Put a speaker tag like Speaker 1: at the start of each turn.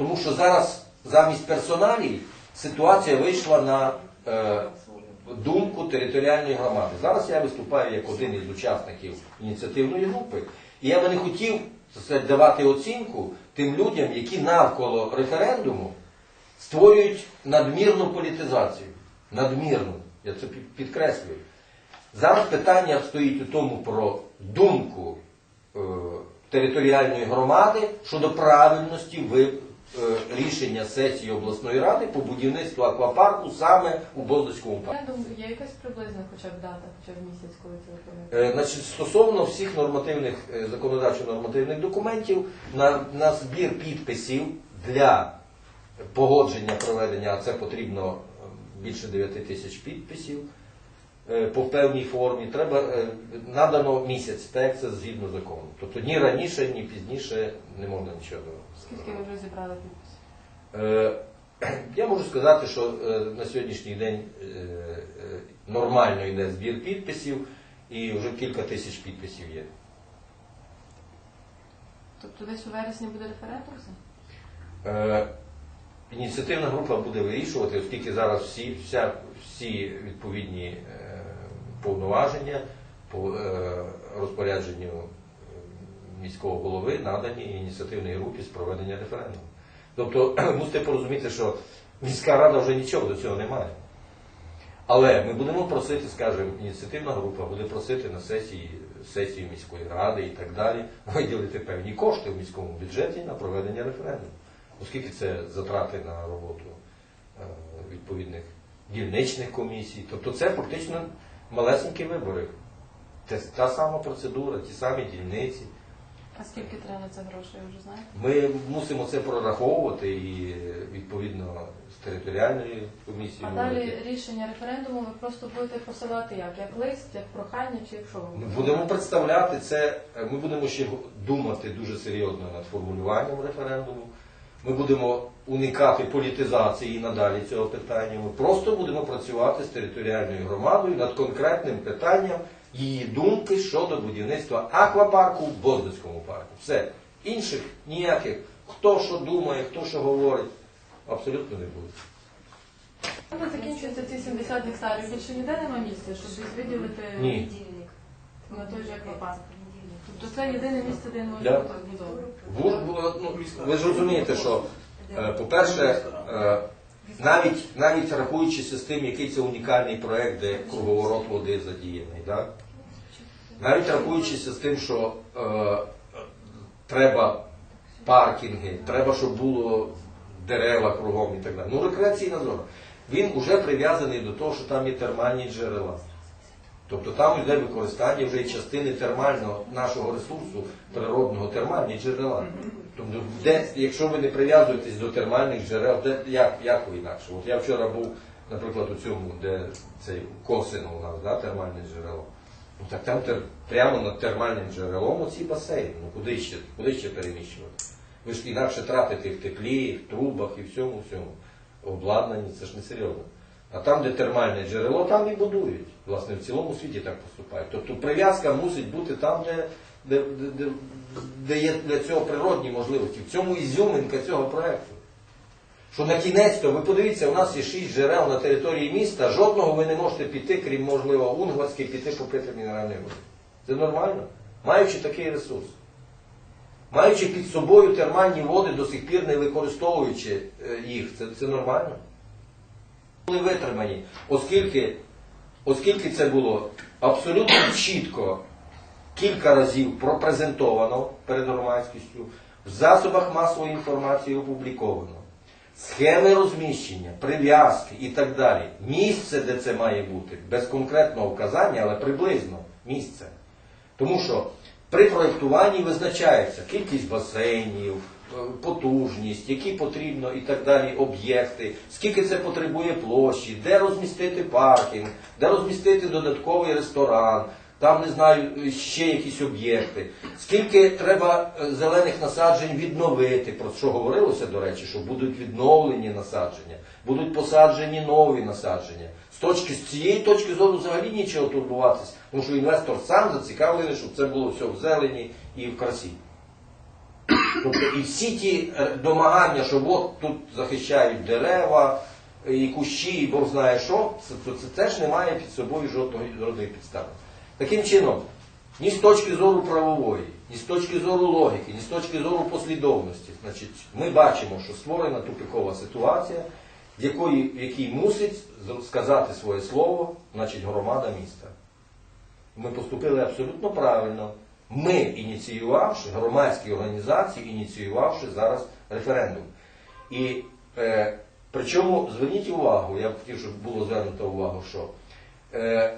Speaker 1: Тому що зараз замість персоналій ситуація вийшла на е, думку територіальної громади. Зараз я виступаю як один із учасників ініціативної групи, і я би не хотів давати оцінку тим людям, які навколо референдуму створюють надмірну політизацію. Надмірну, я це підкреслюю. Зараз питання стоїть у тому про думку е, територіальної громади щодо правильності ви, е, рішення сесії обласної ради по будівництву аквапарку саме у Боздоцькому парку.
Speaker 2: Референдум є якась приблизна хоча б дата, хоча б місяць, коли це виконується?
Speaker 1: Е, Значить, стосовно всіх нормативних е, законодавчо-нормативних документів на, на збір підписів для погодження проведення, а це потрібно е, більше 9 тисяч підписів е, по певній формі, треба е, надано місяць, так як це згідно закону. Тобто ні раніше, ні пізніше не можна нічого.
Speaker 2: Скільки ви вже зібрали підписів?
Speaker 1: Е, Я можу сказати, що е, на сьогоднішній день е, е, нормально йде збір підписів і вже кілька тисяч підписів є.
Speaker 2: Тобто десь у вересні буде референдум?
Speaker 1: Е, Ініціативна група буде вирішувати, оскільки зараз всі, вся, всі відповідні е, повноваження по е, розпорядженню е, міського голови надані ініціативній групі з проведення референдуму. Тобто мусите порозуміти, що міська рада вже нічого до цього не має. Але ми будемо просити, скажімо, ініціативна група буде просити на сесії, сесію міської ради і так далі виділити певні кошти в міському бюджеті на проведення референдуму, оскільки це затрати на роботу е, відповідних дільничних комісій. Тобто це фактично малесенькі вибори. Те- Та сама процедура, ті самі дільниці.
Speaker 2: А скільки треба на це грошей, вже знаєте?
Speaker 1: Ми мусимо це прораховувати і відповідно з територіальної комісії.
Speaker 2: А далі рішення референдуму ви просто будете посилати як? Як лист, як прохання чи як що ви
Speaker 1: Ми будемо представляти це, ми будемо ще думати дуже серйозно над формулюванням референдуму. Ми будемо уникати політизації надалі цього питання. Ми просто будемо працювати з територіальною громадою над конкретним питанням її думки щодо будівництва аквапарку в Боздоцькому парку. Все. Інших ніяких. Хто що думає, хто що говорить, абсолютно не буде.
Speaker 2: Коли закінчуються ці 70 гектарів, більше ніде нема місця, щоб виділити
Speaker 1: Ні.
Speaker 2: на той же аквапарк. Тобто це єдине місце, де не
Speaker 1: Да.
Speaker 2: можна бути будови.
Speaker 1: Було, ну, ви ж розумієте, що, по-перше, е, навіть, навіть рахуючися з тим, який це унікальний проєкт, де круговорот води задіяний, да? навіть рахуючися з тим, що е, треба паркінги, треба, щоб було дерева кругом і так далі. Ну, рекреаційна зона. Він вже прив'язаний до того, що там є термальні джерела. Тобто там йде використання вже і частини термального нашого ресурсу, природного термальні джерела. Тобто, де, якщо ви не прив'язуєтесь до термальних джерел, де, як, як ви інакше? От я вчора був, наприклад, у цьому, де цей косин у нас, да, термальне джерело. Ну так там тер, прямо над термальним джерелом оці басейни. Ну куди ще, куди ще переміщувати? Ви ж інакше тратите в теплі, в трубах і всьому, всьому. Обладнанні, це ж не серйозно. А там, де термальне джерело, там і будують. Власне, в цілому світі так поступають. Тобто прив'язка мусить бути там, де, де, де, де, є для цього природні можливості. В цьому ізюминка цього проєкту. Що на кінець-то, ви подивіться, у нас є шість джерел на території міста, жодного ви не можете піти, крім, можливо, Унгварський, піти попити мінеральної води. Це нормально, маючи такий ресурс. Маючи під собою термальні води, до сих пір не використовуючи е, їх, це, це нормально. Були витримані, оскільки, оскільки це було абсолютно чітко кілька разів пропрезентовано перед громадськістю, в засобах масової інформації опубліковано. Схеми розміщення, прив'язки і так далі. Місце, де це має бути, без конкретного вказання, але приблизно місце. Тому що при проєктуванні визначається кількість басейнів, потужність, які потрібно і так далі об'єкти, скільки це потребує площі, де розмістити паркінг, де розмістити додатковий ресторан, там не знаю, ще якісь об'єкти. Скільки треба е, зелених насаджень відновити, про що говорилося, до речі, що будуть відновлені насадження, будуть посаджені нові насадження. З точки з цієї точки зору взагалі нічого турбуватись, тому що інвестор сам зацікавлений, щоб це було все в зелені і в красі. Тобто і всі ті е, домагання, що от тут захищають дерева, е, і кущі, і Бог знає що, це, теж не має під собою жодної підстави. Таким чином, ні з точки зору правової, ні з точки зору логіки, ні з точки зору послідовності, значить, ми бачимо, що створена тупикова ситуація, в якої, в якій мусить сказати своє слово, значить, громада міста. Ми поступили абсолютно правильно. Ми, ініціювавши, громадські організації, ініціювавши зараз референдум. І е, причому зверніть увагу, я б хотів, щоб було звернуто увагу, що е,